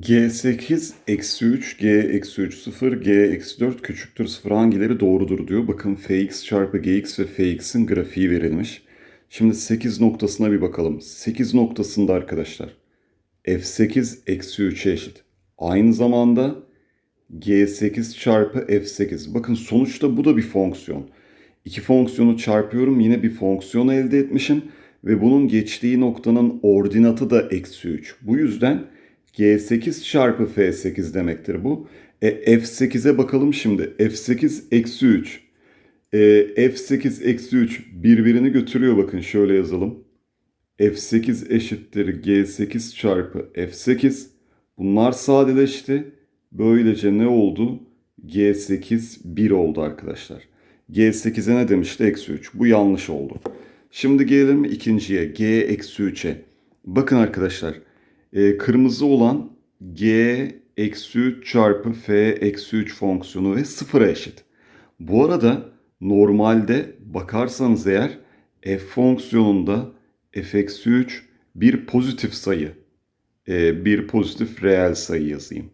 G8 eksi 3, G eksi 3 0, G eksi 4 küçüktür 0 hangileri doğrudur diyor. Bakın Fx çarpı Gx ve Fx'in grafiği verilmiş. Şimdi 8 noktasına bir bakalım. 8 noktasında arkadaşlar F8 eksi 3'e eşit. Aynı zamanda G8 çarpı F8. Bakın sonuçta bu da bir fonksiyon. İki fonksiyonu çarpıyorum yine bir fonksiyon elde etmişim. Ve bunun geçtiği noktanın ordinatı da eksi 3. Bu yüzden G8 çarpı F8 demektir bu. E, F8'e bakalım şimdi. F8 eksi 3. E, F8 eksi 3 birbirini götürüyor bakın şöyle yazalım. F8 eşittir G8 çarpı F8. Bunlar sadeleşti. Böylece ne oldu? G8 1 oldu arkadaşlar. G8'e ne demişti? Eksi 3. Bu yanlış oldu. Şimdi gelelim ikinciye. G eksi 3'e. Bakın arkadaşlar. E, kırmızı olan G eksi 3 çarpı F eksi 3 fonksiyonu ve sıfıra eşit. Bu arada normalde bakarsanız eğer f fonksiyonunda f eksi 3 bir pozitif sayı. e, bir pozitif reel sayı yazayım.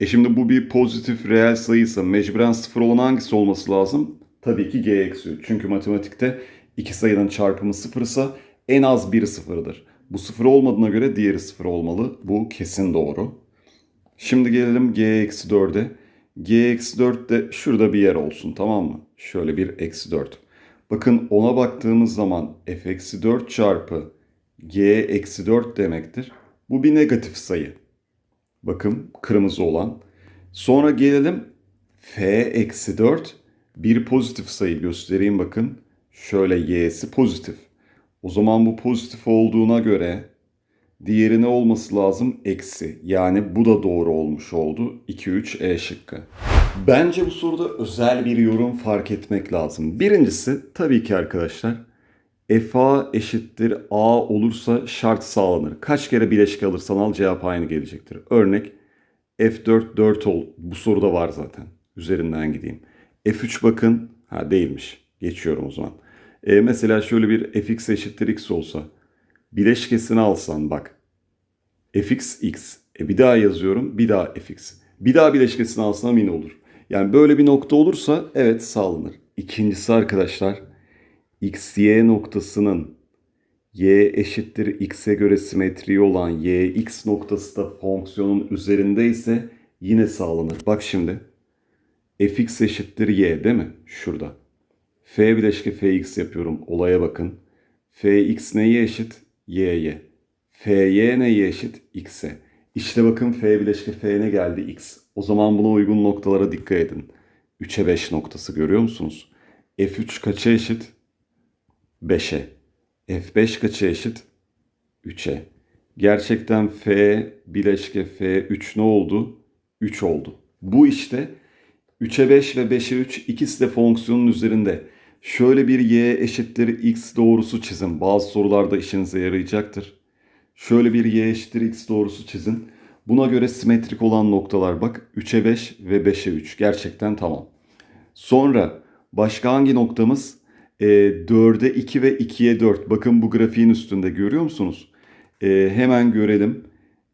E şimdi bu bir pozitif reel sayıysa mecburen sıfır olan hangisi olması lazım? Tabii ki g eksi 3. Çünkü matematikte iki sayının çarpımı sıfırsa en az biri sıfırdır. Bu sıfır olmadığına göre diğeri sıfır olmalı. Bu kesin doğru. Şimdi gelelim g eksi 4'e. g eksi 4 de şurada bir yer olsun tamam mı? Şöyle bir eksi 4. Bakın ona baktığımız zaman f eksi 4 çarpı g eksi 4 demektir. Bu bir negatif sayı. Bakın kırmızı olan. Sonra gelelim f eksi 4 bir pozitif sayı göstereyim bakın. Şöyle y'si pozitif. O zaman bu pozitif olduğuna göre diğeri ne olması lazım? Eksi. Yani bu da doğru olmuş oldu. 2-3 E şıkkı. Bence bu soruda özel bir yorum fark etmek lazım. Birincisi tabii ki arkadaşlar FA eşittir A olursa şart sağlanır. Kaç kere bileşik alırsan al cevap aynı gelecektir. Örnek F4 4 ol. Bu soruda var zaten. Üzerinden gideyim. F3 bakın. Ha değilmiş. Geçiyorum o zaman. E, mesela şöyle bir fx eşittir x olsa. Bileşkesini alsan bak. fx x. E, bir daha yazıyorum. Bir daha fx. Bir daha bileşkesini alsam yine olur. Yani böyle bir nokta olursa evet sağlanır. İkincisi arkadaşlar xy noktasının y eşittir x'e göre simetriği olan y x noktası da fonksiyonun üzerinde ise yine sağlanır. Bak şimdi fx eşittir y değil mi? Şurada. F bileşke fx yapıyorum. Olaya bakın. fx neye eşit? y'ye. fy neye eşit? x'e. İşte bakın f bileşke f ne geldi? x. O zaman buna uygun noktalara dikkat edin. 3'e 5 noktası görüyor musunuz? f3 kaça eşit? 5'e. F5 kaça eşit? 3'e. Gerçekten F bileşke F3 ne oldu? 3 oldu. Bu işte 3'e 5 ve 5'e 3 ikisi de fonksiyonun üzerinde. Şöyle bir y eşittir x doğrusu çizin. Bazı sorularda işinize yarayacaktır. Şöyle bir y eşittir x doğrusu çizin. Buna göre simetrik olan noktalar bak 3'e 5 ve 5'e 3. Gerçekten tamam. Sonra başka hangi noktamız? E, 4'e 2 ve 2'ye 4. Bakın bu grafiğin üstünde görüyor musunuz? E, hemen görelim.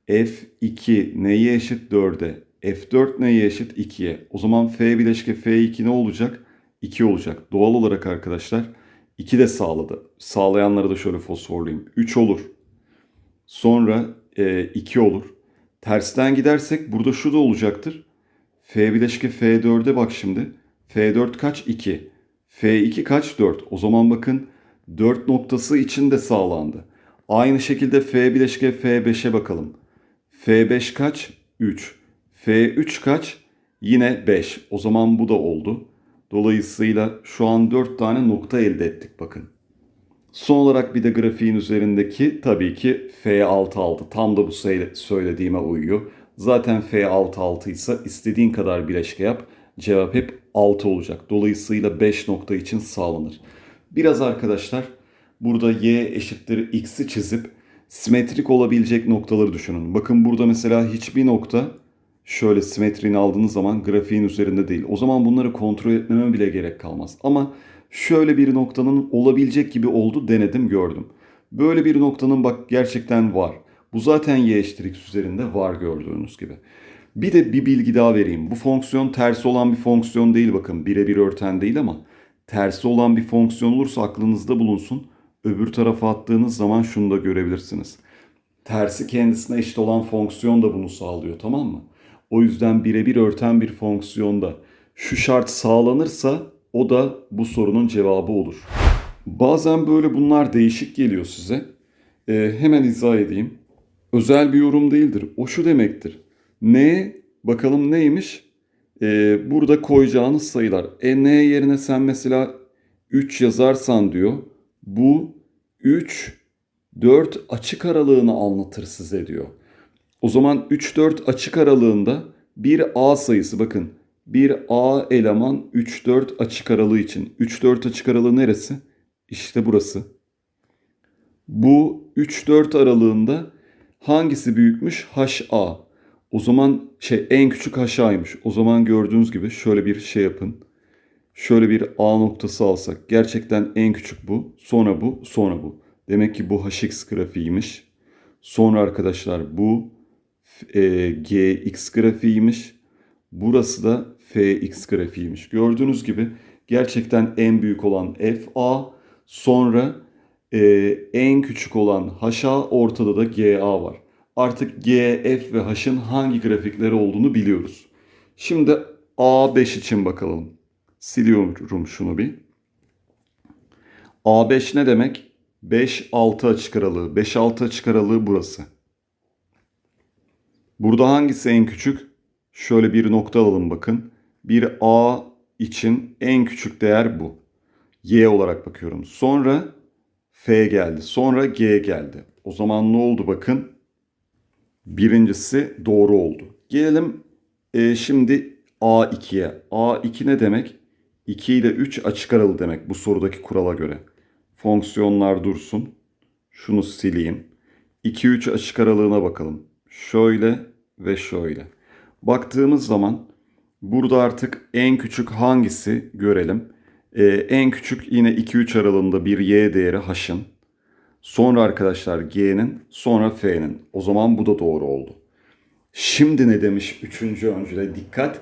F2 neye eşit 4'e? F4 neye eşit 2'ye? O zaman F bileşke F2 ne olacak? 2 olacak. Doğal olarak arkadaşlar 2 de sağladı. Sağlayanları da şöyle fosforlayayım. 3 olur. Sonra e, 2 olur. Tersten gidersek burada şu da olacaktır. F bileşke F4'e bak şimdi. F4 kaç? 2. F2 kaç? 4. O zaman bakın 4 noktası için de sağlandı. Aynı şekilde F bileşke F5'e bakalım. F5 kaç? 3. F3 kaç? Yine 5. O zaman bu da oldu. Dolayısıyla şu an 4 tane nokta elde ettik bakın. Son olarak bir de grafiğin üzerindeki tabii ki F6 6. Tam da bu söylediğime uyuyor. Zaten F6 6 ise istediğin kadar bileşke yap. Cevap hep 6 olacak. Dolayısıyla 5 nokta için sağlanır. Biraz arkadaşlar burada y eşittir x'i çizip simetrik olabilecek noktaları düşünün. Bakın burada mesela hiçbir nokta şöyle simetriğini aldığınız zaman grafiğin üzerinde değil. O zaman bunları kontrol etmeme bile gerek kalmaz. Ama şöyle bir noktanın olabilecek gibi oldu denedim gördüm. Böyle bir noktanın bak gerçekten var. Bu zaten y eşittir x üzerinde var gördüğünüz gibi. Bir de bir bilgi daha vereyim. Bu fonksiyon tersi olan bir fonksiyon değil bakın. Birebir örten değil ama tersi olan bir fonksiyon olursa aklınızda bulunsun. Öbür tarafa attığınız zaman şunu da görebilirsiniz. Tersi kendisine eşit olan fonksiyon da bunu sağlıyor tamam mı? O yüzden birebir örten bir fonksiyonda şu şart sağlanırsa o da bu sorunun cevabı olur. Bazen böyle bunlar değişik geliyor size. Ee, hemen izah edeyim. Özel bir yorum değildir. O şu demektir. Ne? Bakalım neymiş? Ee, burada koyacağınız sayılar. E n yerine sen mesela 3 yazarsan diyor. Bu 3, 4 açık aralığını anlatır size diyor. O zaman 3-4 açık aralığında bir A sayısı bakın. Bir A eleman 3-4 açık aralığı için. 3-4 açık aralığı neresi? İşte burası. Bu 3-4 aralığında hangisi büyükmüş? HA. O zaman şey en küçük HA'ymış. O zaman gördüğünüz gibi şöyle bir şey yapın. Şöyle bir A noktası alsak. Gerçekten en küçük bu. Sonra bu. Sonra bu. Demek ki bu HX grafiğiymiş. Sonra arkadaşlar bu e, GX grafiğiymiş. Burası da FX grafiğiymiş. Gördüğünüz gibi gerçekten en büyük olan FA. Sonra e, en küçük olan HA. Ortada da GA var. Artık G, F ve H'ın hangi grafikleri olduğunu biliyoruz. Şimdi A5 için bakalım. Siliyorum şunu bir. A5 ne demek? 5-6 açık aralığı. 5-6 açık aralığı burası. Burada hangisi en küçük? Şöyle bir nokta alalım bakın. Bir A için en küçük değer bu. Y olarak bakıyorum. Sonra F geldi. Sonra G geldi. O zaman ne oldu bakın? Birincisi doğru oldu. Gelelim e, şimdi A2'ye. A2 ne demek? 2 ile 3 açık aralı demek bu sorudaki kurala göre. Fonksiyonlar dursun. Şunu sileyim. 2-3 açık aralığına bakalım. Şöyle ve şöyle. Baktığımız zaman burada artık en küçük hangisi görelim. Ee, en küçük yine 2-3 aralığında bir y değeri h'ın. Sonra arkadaşlar g'nin sonra f'nin. O zaman bu da doğru oldu. Şimdi ne demiş 3. öncüle dikkat.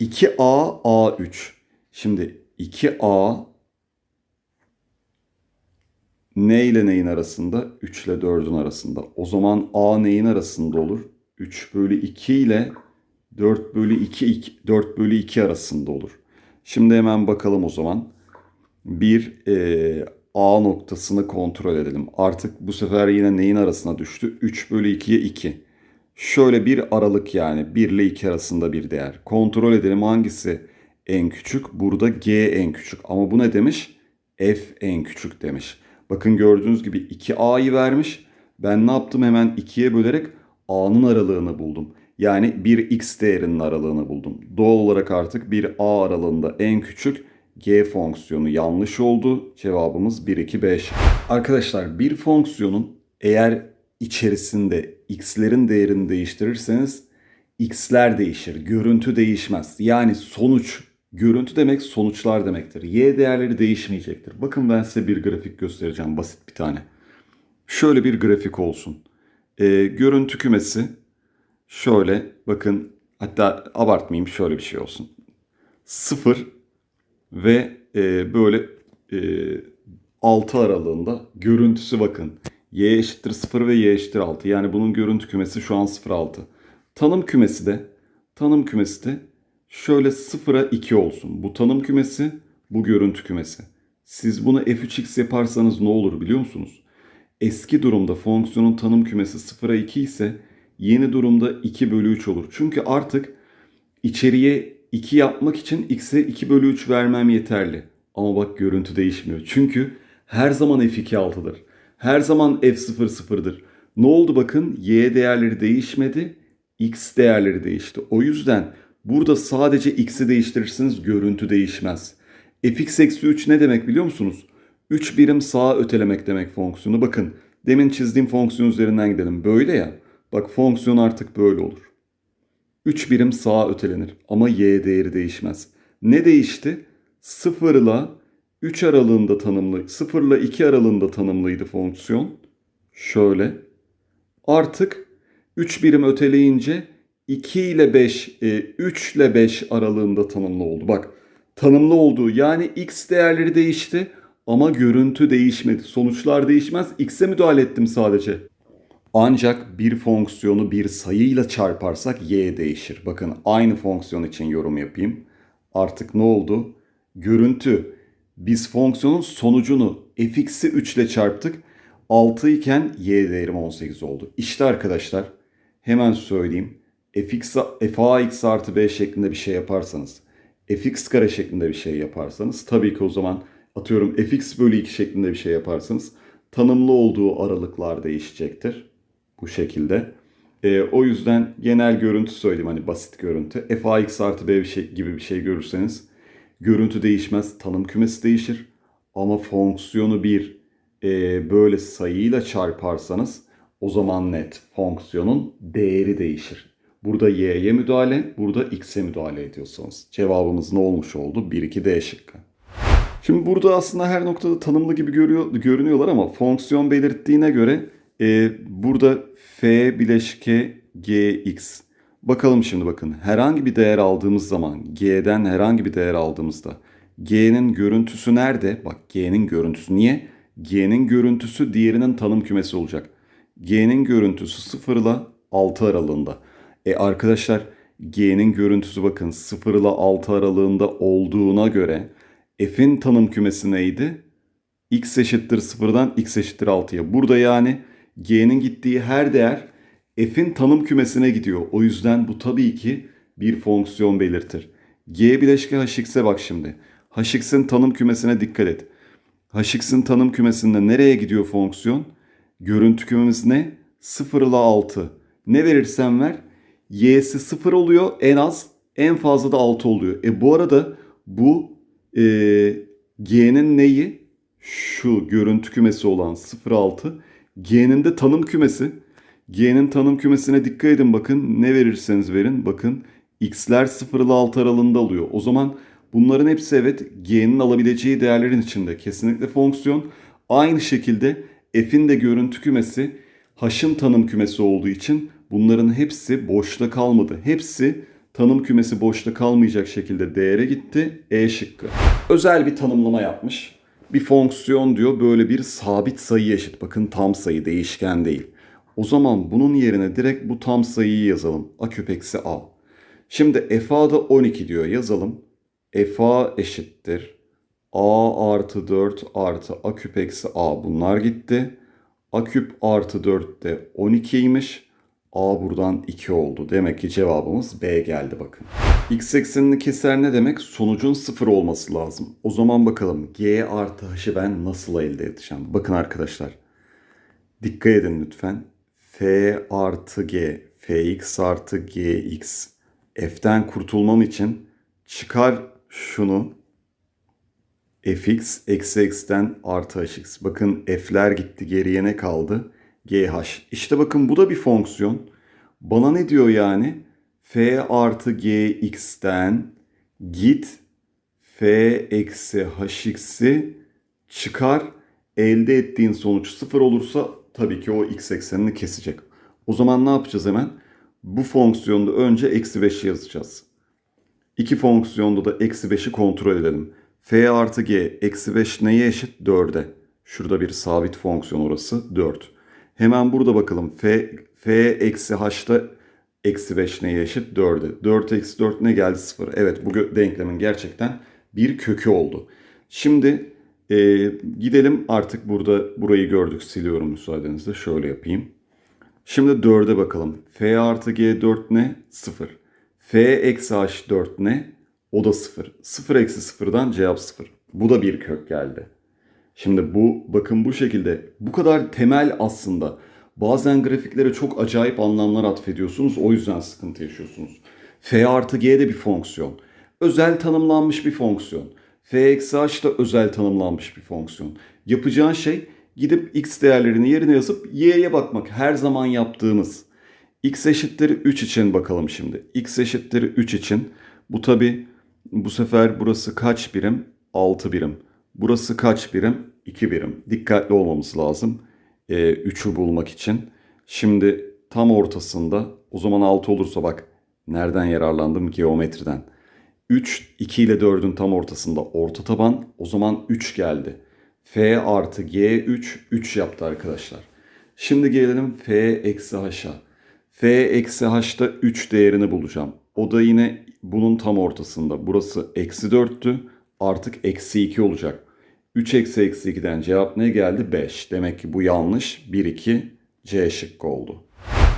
2a a3. Şimdi 2a ne ile neyin arasında? 3 ile 4'ün arasında. O zaman a neyin arasında olur? 3 bölü 2 ile 4 bölü 2, 2 4 bölü 2 arasında olur. Şimdi hemen bakalım o zaman. Bir e, A noktasını kontrol edelim. Artık bu sefer yine neyin arasına düştü? 3 bölü 2'ye 2. Şöyle bir aralık yani 1 ile 2 arasında bir değer. Kontrol edelim hangisi en küçük? Burada G en küçük. Ama bu ne demiş? F en küçük demiş. Bakın gördüğünüz gibi 2A'yı vermiş. Ben ne yaptım hemen 2'ye bölerek A'nın aralığını buldum. Yani bir X değerinin aralığını buldum. Doğal olarak artık bir A aralığında en küçük G fonksiyonu yanlış oldu. Cevabımız 1, 2, 5. Arkadaşlar bir fonksiyonun eğer içerisinde x'lerin değerini değiştirirseniz x'ler değişir. Görüntü değişmez. Yani sonuç, görüntü demek sonuçlar demektir. Y değerleri değişmeyecektir. Bakın ben size bir grafik göstereceğim basit bir tane. Şöyle bir grafik olsun. Ee, görüntü kümesi şöyle bakın hatta abartmayayım şöyle bir şey olsun. 0 ve e, böyle e, 6 aralığında görüntüsü bakın. Y eşittir 0 ve Y eşittir 6. Yani bunun görüntü kümesi şu an 0 6. Tanım kümesi de tanım kümesi de şöyle 0'a 2 olsun. Bu tanım kümesi, bu görüntü kümesi. Siz bunu f3x yaparsanız ne olur biliyor musunuz? Eski durumda fonksiyonun tanım kümesi 0'a 2 ise yeni durumda 2 bölü 3 olur. Çünkü artık içeriye 2 yapmak için x'e 2 bölü 3 vermem yeterli. Ama bak görüntü değişmiyor. Çünkü her zaman f2 6'dır. Her zaman f0 0'dır. Ne oldu bakın y değerleri değişmedi. x değerleri değişti. O yüzden burada sadece x'i değiştirirsiniz görüntü değişmez. fx eksi 3 ne demek biliyor musunuz? 3 birim sağa ötelemek demek fonksiyonu. Bakın demin çizdiğim fonksiyon üzerinden gidelim. Böyle ya. Bak fonksiyon artık böyle olur. 3 birim sağa ötelenir ama y değeri değişmez. Ne değişti? 0 ile 3 aralığında tanımlı, 0 ile 2 aralığında tanımlıydı fonksiyon. Şöyle. Artık 3 birim öteleyince 2 ile 5, e, 3 ile 5 aralığında tanımlı oldu. Bak tanımlı olduğu yani x değerleri değişti ama görüntü değişmedi. Sonuçlar değişmez. X'e müdahale ettim sadece. Ancak bir fonksiyonu bir sayıyla çarparsak y değişir. Bakın aynı fonksiyon için yorum yapayım. Artık ne oldu? Görüntü. Biz fonksiyonun sonucunu fx'i 3 ile çarptık. 6 iken y değerim 18 oldu. İşte arkadaşlar hemen söyleyeyim. Fx, fax artı b şeklinde bir şey yaparsanız, fx kare şeklinde bir şey yaparsanız tabii ki o zaman atıyorum fx bölü 2 şeklinde bir şey yaparsanız tanımlı olduğu aralıklar değişecektir. Bu şekilde. Ee, o yüzden genel görüntü söyleyeyim hani basit görüntü. fax artı b bir şey, gibi bir şey görürseniz görüntü değişmez, tanım kümesi değişir. Ama fonksiyonu bir e, böyle sayıyla çarparsanız o zaman net fonksiyonun değeri değişir. Burada y'ye müdahale, burada x'e müdahale ediyorsanız. Cevabımız ne olmuş oldu? 1, 2, D şıkkı. Şimdi burada aslında her noktada tanımlı gibi görüyor, görünüyorlar ama fonksiyon belirttiğine göre e, burada f bileşke gx. Bakalım şimdi bakın herhangi bir değer aldığımız zaman g'den herhangi bir değer aldığımızda g'nin görüntüsü nerede? Bak g'nin görüntüsü niye? G'nin görüntüsü diğerinin tanım kümesi olacak. G'nin görüntüsü 0 ile 6 aralığında. E arkadaşlar G'nin görüntüsü bakın 0 ile 6 aralığında olduğuna göre F'in tanım kümesi neydi? X eşittir 0'dan X eşittir 6'ya. Burada yani G'nin gittiği her değer F'in tanım kümesine gidiyor. O yüzden bu tabii ki bir fonksiyon belirtir. G bileşke hx'e bak şimdi. hx'in tanım kümesine dikkat et. hx'in tanım kümesinde nereye gidiyor fonksiyon? Görüntü kümemiz ne? 0 ile 6. Ne verirsen ver y'si 0 oluyor en az en fazla da 6 oluyor. E bu arada bu e, g'nin neyi? Şu görüntü kümesi olan 0 6. G'nin de tanım kümesi. G'nin tanım kümesine dikkat edin bakın ne verirseniz verin bakın x'ler 0 ile 6 aralığında alıyor. O zaman bunların hepsi evet g'nin alabileceği değerlerin içinde kesinlikle fonksiyon. Aynı şekilde f'in de görüntü kümesi h'ın tanım kümesi olduğu için bunların hepsi boşta kalmadı. Hepsi tanım kümesi boşta kalmayacak şekilde değere gitti. E şıkkı. Özel bir tanımlama yapmış. Bir fonksiyon diyor böyle bir sabit sayı eşit. Bakın tam sayı değişken değil. O zaman bunun yerine direkt bu tam sayıyı yazalım. A küp eksi A. Şimdi FA'da 12 diyor yazalım. FA eşittir. A artı 4 artı A küp eksi A bunlar gitti. A küp artı 4 de 12'ymiş. A buradan 2 oldu. Demek ki cevabımız B geldi bakın. X eksenini keser ne demek? Sonucun 0 olması lazım. O zaman bakalım G artı H'ı ben nasıl elde edeceğim? Bakın arkadaşlar. Dikkat edin lütfen. F artı G, Fx artı Gx. F'ten kurtulmam için çıkar şunu. Fx eksi x'ten artı hx. Bakın f'ler gitti geriye ne kaldı? Gh. İşte bakın bu da bir fonksiyon. Bana ne diyor yani? f artı gx'ten git f eksi hx'i çıkar. Elde ettiğin sonuç sıfır olursa tabii ki o x eksenini kesecek. O zaman ne yapacağız hemen? Bu fonksiyonda önce eksi 5'i yazacağız. İki fonksiyonda da eksi 5'i kontrol edelim. f artı g eksi 5 neye eşit? 4'e. Şurada bir sabit fonksiyon orası 4. Hemen burada bakalım. f, f eksi h'da eksi 5 neye eşit? 4'e. 4 eksi 4 ne geldi? 0. Evet bu denklemin gerçekten bir kökü oldu. Şimdi e, gidelim artık burada burayı gördük. Siliyorum müsaadenizle. Şöyle yapayım. Şimdi 4'e bakalım. f artı g 4 ne? 0. f eksi h 4 ne? O da 0. 0 eksi 0'dan cevap 0. Bu da bir kök geldi. Şimdi bu bakın bu şekilde bu kadar temel aslında. Bazen grafiklere çok acayip anlamlar atfediyorsunuz. O yüzden sıkıntı yaşıyorsunuz. f artı g de bir fonksiyon. Özel tanımlanmış bir fonksiyon. f eksi h da özel tanımlanmış bir fonksiyon. Yapacağın şey gidip x değerlerini yerine yazıp y'ye bakmak. Her zaman yaptığımız. x eşittir 3 için bakalım şimdi. x eşittir 3 için. Bu tabi bu sefer burası kaç birim? 6 birim. Burası kaç birim? 2 birim. Dikkatli olmamız lazım. 3'ü bulmak için. Şimdi tam ortasında o zaman 6 olursa bak nereden yararlandım? Geometriden. 3, 2 ile 4'ün tam ortasında orta taban. O zaman 3 geldi. F artı G3, 3 yaptı arkadaşlar. Şimdi gelelim F eksi H'a. F eksi H'ta 3 değerini bulacağım. O da yine bunun tam ortasında. Burası eksi 4'tü. Artık eksi 2 olacak. 3 eksi eksi 2'den cevap ne geldi? 5. Demek ki bu yanlış. 1, 2 C şıkkı oldu.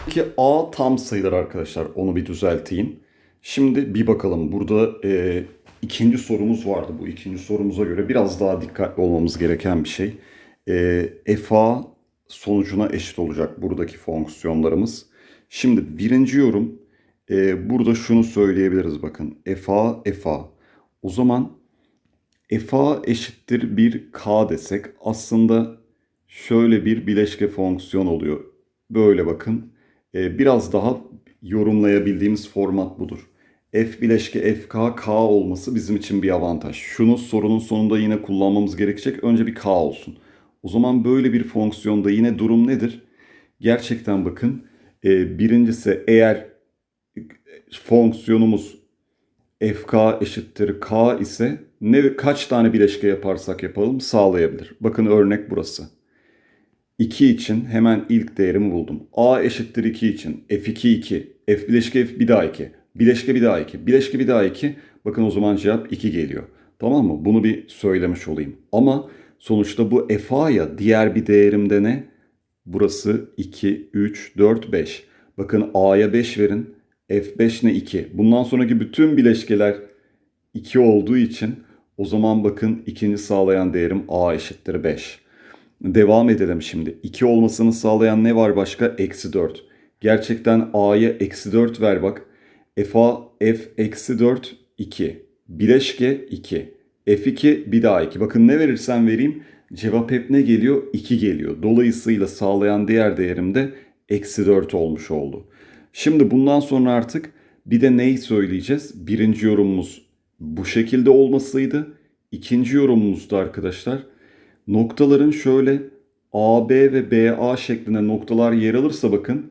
Peki A tam sayılar arkadaşlar. Onu bir düzelteyim. Şimdi bir bakalım. Burada e, ikinci sorumuz vardı. Bu ikinci sorumuza göre biraz daha dikkatli olmamız gereken bir şey. E, FA sonucuna eşit olacak buradaki fonksiyonlarımız. Şimdi birinci yorum e, burada şunu söyleyebiliriz bakın. FA FA. O zaman FA eşittir bir K desek aslında şöyle bir bileşke fonksiyon oluyor. Böyle bakın. Ee, biraz daha yorumlayabildiğimiz format budur. F bileşke FK K olması bizim için bir avantaj. Şunu sorunun sonunda yine kullanmamız gerekecek. Önce bir K olsun. O zaman böyle bir fonksiyonda yine durum nedir? Gerçekten bakın. e, birincisi eğer fonksiyonumuz fk eşittir k ise ne kaç tane bileşke yaparsak yapalım sağlayabilir. Bakın örnek burası. 2 için hemen ilk değerimi buldum. a eşittir 2 için f2 2, f bileşke f bir daha 2, bileşke bir daha 2, bileşke bir daha 2. Bakın o zaman cevap 2 geliyor. Tamam mı? Bunu bir söylemiş olayım. Ama sonuçta bu fa ya diğer bir değerimde ne? Burası 2, 3, 4, 5. Bakın a'ya 5 verin. F5 ne 2. Bundan sonraki bütün bileşkeler 2 olduğu için o zaman bakın ikinci sağlayan değerim a eşittir 5. Devam edelim şimdi. 2 olmasını sağlayan ne var başka? Eksi 4. Gerçekten a'ya eksi 4 ver bak. F'a f eksi 4 2. Bileşke 2. F2 bir daha 2. Bakın ne verirsen vereyim cevap hep ne geliyor? 2 geliyor. Dolayısıyla sağlayan diğer değerim de eksi 4 olmuş oldu. Şimdi bundan sonra artık bir de neyi söyleyeceğiz? Birinci yorumumuz bu şekilde olmasıydı. İkinci yorumumuz da arkadaşlar noktaların şöyle AB ve BA şeklinde noktalar yer alırsa bakın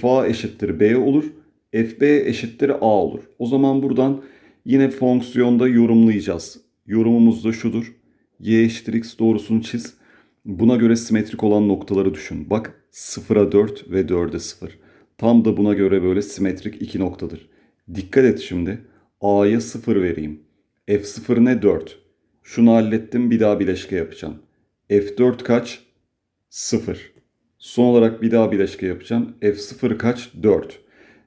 FA eşittir B olur. FB eşittir A olur. O zaman buradan yine fonksiyonda yorumlayacağız. Yorumumuz da şudur. Y eşittir X doğrusunu çiz. Buna göre simetrik olan noktaları düşün. Bak 0'a 4 ve 4'e 0. Tam da buna göre böyle simetrik iki noktadır. Dikkat et şimdi. A'ya 0 vereyim. F0 ne 4. Şunu hallettim bir daha bileşke yapacağım. F4 kaç? 0. Son olarak bir daha bileşke yapacağım. F0 kaç? 4.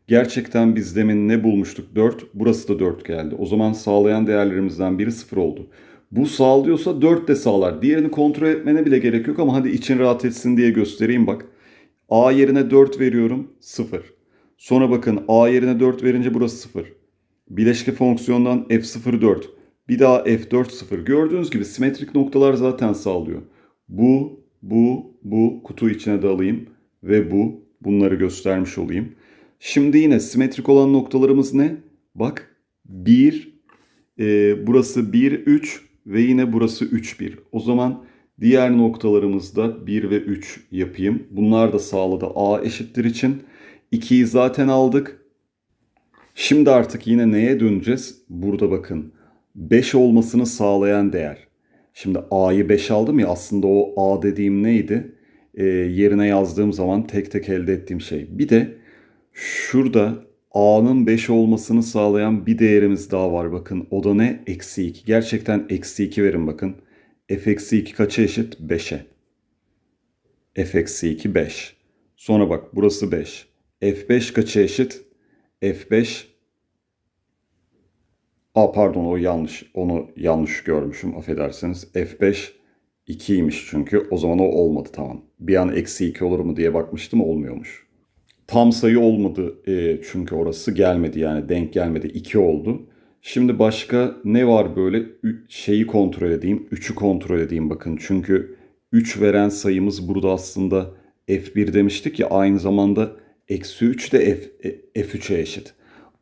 Gerçekten biz demin ne bulmuştuk? 4. Burası da 4 geldi. O zaman sağlayan değerlerimizden biri 0 oldu. Bu sağlıyorsa 4 de sağlar. Diğerini kontrol etmene bile gerek yok ama hadi için rahat etsin diye göstereyim bak. A yerine 4 veriyorum 0. Sonra bakın A yerine 4 verince burası 0. Bileşke fonksiyondan F0 4. Bir daha F4 0. Gördüğünüz gibi simetrik noktalar zaten sağlıyor. Bu, bu, bu kutu içine de alayım. Ve bu. Bunları göstermiş olayım. Şimdi yine simetrik olan noktalarımız ne? Bak 1, e, burası 1, 3 ve yine burası 3, 1. O zaman diğer noktalarımızda 1 ve 3 yapayım. Bunlar da sağladı A eşittir için. 2'yi zaten aldık. Şimdi artık yine neye döneceğiz? Burada bakın. 5 olmasını sağlayan değer. Şimdi A'yı 5 aldım ya aslında o A dediğim neydi? E, yerine yazdığım zaman tek tek elde ettiğim şey. Bir de şurada A'nın 5 olmasını sağlayan bir değerimiz daha var bakın. O da ne? Eksi 2. Gerçekten eksi 2 verin bakın. F eksi 2 kaça eşit? 5'e. F eksi 2 5. Sonra bak burası 5. F5 kaça eşit? F5 Aa pardon o yanlış. Onu yanlış görmüşüm. Affedersiniz. F5 2'ymiş çünkü. O zaman o olmadı tamam. Bir an eksi 2 olur mu diye bakmıştım olmuyormuş. Tam sayı olmadı e, çünkü orası gelmedi yani denk gelmedi. 2 oldu. Şimdi başka ne var böyle şeyi kontrol edeyim. 3'ü kontrol edeyim bakın. Çünkü 3 veren sayımız burada aslında F1 demiştik ya aynı zamanda eksi 3 de F, e, F3'e eşit.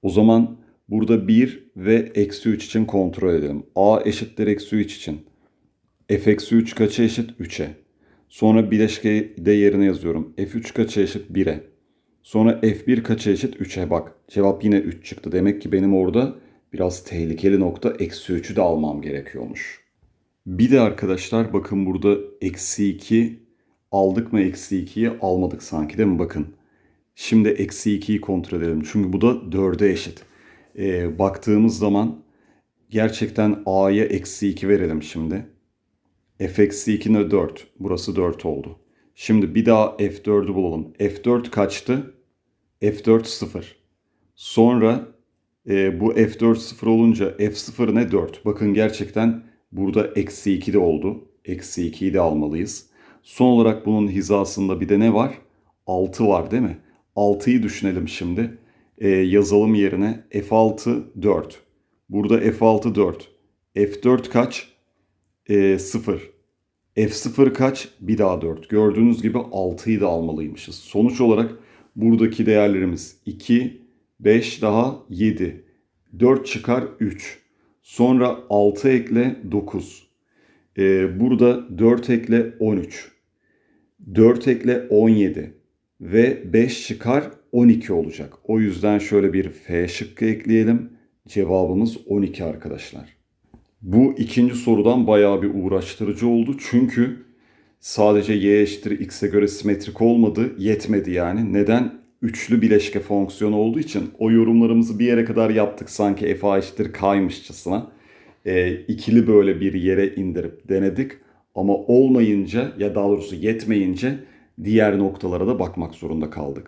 O zaman burada 1 ve eksi 3 için kontrol edelim. A eşittir eksi 3 için. F eksi 3 kaça eşit? 3'e. Sonra bileşkeyi de yerine yazıyorum. F3 kaça eşit? 1'e. Sonra F1 kaça eşit? 3'e bak. Cevap yine 3 çıktı. Demek ki benim orada biraz tehlikeli nokta eksi 3'ü de almam gerekiyormuş. Bir de arkadaşlar bakın burada eksi 2 aldık mı eksi 2'yi almadık sanki değil mi? Bakın. Şimdi eksi 2'yi kontrol edelim. Çünkü bu da 4'e eşit. Ee, baktığımız zaman gerçekten A'ya eksi 2 verelim şimdi. F eksi 2 ne 4. Burası 4 oldu. Şimdi bir daha F4'ü bulalım. F4 kaçtı? F4 0. Sonra e, bu F4 0 olunca F0 ne 4. Bakın gerçekten burada eksi 2 de oldu. Eksi 2'yi de almalıyız. Son olarak bunun hizasında bir de ne var? 6 var değil mi? 6'yı düşünelim şimdi. E, yazalım yerine F6 4. Burada F6 4. F4 kaç? E, 0. F0 kaç? Bir daha 4. Gördüğünüz gibi 6'yı da almalıymışız. Sonuç olarak buradaki değerlerimiz 2, 5 daha 7. 4 çıkar 3. Sonra 6 ekle 9. Ee, burada 4 ekle 13. 4 ekle 17. Ve 5 çıkar 12 olacak. O yüzden şöyle bir F şıkkı ekleyelim. Cevabımız 12 arkadaşlar. Bu ikinci sorudan bayağı bir uğraştırıcı oldu. Çünkü sadece y eşittir x'e göre simetrik olmadı, yetmedi yani. Neden? Üçlü bileşke fonksiyonu olduğu için o yorumlarımızı bir yere kadar yaptık sanki f a eşittir k'ymışçasına. E, ikili böyle bir yere indirip denedik. Ama olmayınca ya daha doğrusu yetmeyince diğer noktalara da bakmak zorunda kaldık.